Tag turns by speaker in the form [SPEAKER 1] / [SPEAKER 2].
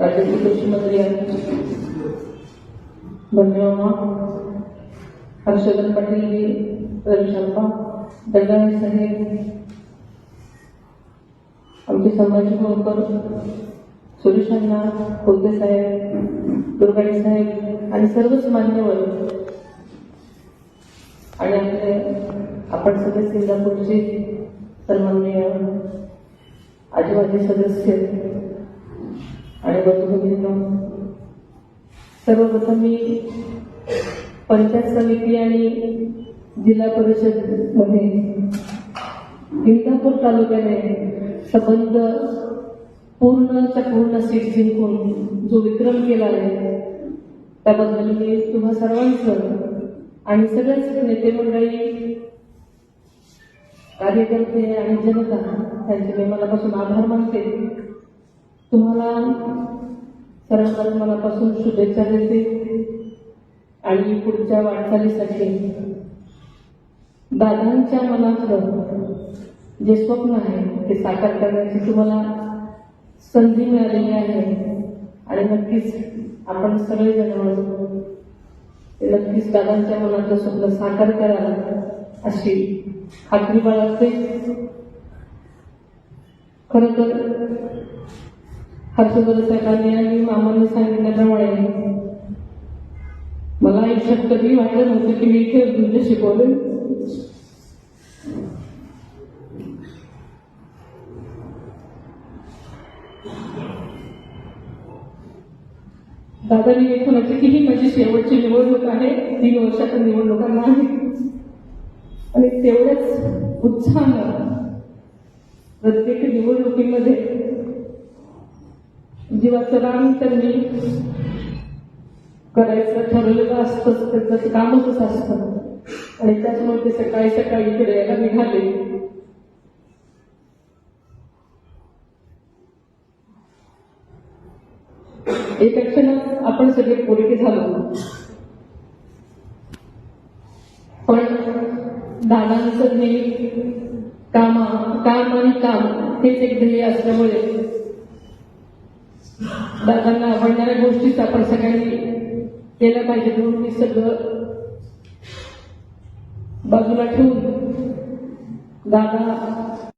[SPEAKER 1] राज्याचे कृषी मंत्री धन्यवाद हर्षवर्धन पाटील रवी शर्मा दंडाळे साहेब आमचे संभाजी होळकर सुरेश अण्णा खोते साहेब दुर्गाडे साहेब आणि सर्वच मान्यवर. आणि आपले आपण सगळे सिंगापूरचे सन्माननीय आदिवासी सदस्य. आणि बंधू सर्वप्रथम मी पंचायत समिती आणि जिल्हा परिषदमध्ये इंदापूर तालुक्याने संबंध पूर्णच्या पूर्ण सीट जिंकून जो विक्रम केला आहे त्याबद्दल मी तुम्हा सर्वांचं आणि सगळ्याच नेते मंडळी कार्यकर्ते आणि जनता त्यांचे मी मनापासून आभार मानते. तुम्हाला सर्वांना मनापासून शुभेच्छा देते आणि पुढच्या वाटचालीसाठी दादांच्या मनातलं जे स्वप्न आहे ते साकार करण्याची तुम्हाला संधी मिळालेली आहे. आणि नक्कीच आपण सगळेजण मिळून नक्कीच दादांच्या मनातलं स्वप्न साकार कराल अशी खात्री बाळगते. खरं तर हर्षवर्धन साहेबांनी आणि मामांनी सांगितल्याप्रमाणे मला आयुष्यात कधी वाटलं नव्हतं की मी इथे म्हणजे शिकवले. दादानी एकूणाची की ही माझी शेवटची निवडणूक आहे. तीन वर्षाच्या निवडणुकांना आहे. आणि तेवढ्याच उत्साहानं प्रत्येक निवडणुकीमध्ये जीवाचं रान त्यांनी करायचं ठरवलेलं असतं त्यांचं कामच असत. असतं आणि त्याच्यामुळे ते सकाळी सकाळी फिरायला निघाले. एका क्षणात आपण सगळे पोरके झालो. पण दादांचं नेहमी काम काम आणि काम हेच एक ध्येय असल्यामुळे दादांना आवडणाऱ्या गोष्टीच आपण सगळ्यांनी केल्या पाहिजे म्हणून मी सगळं बाजूला ठेवून दादा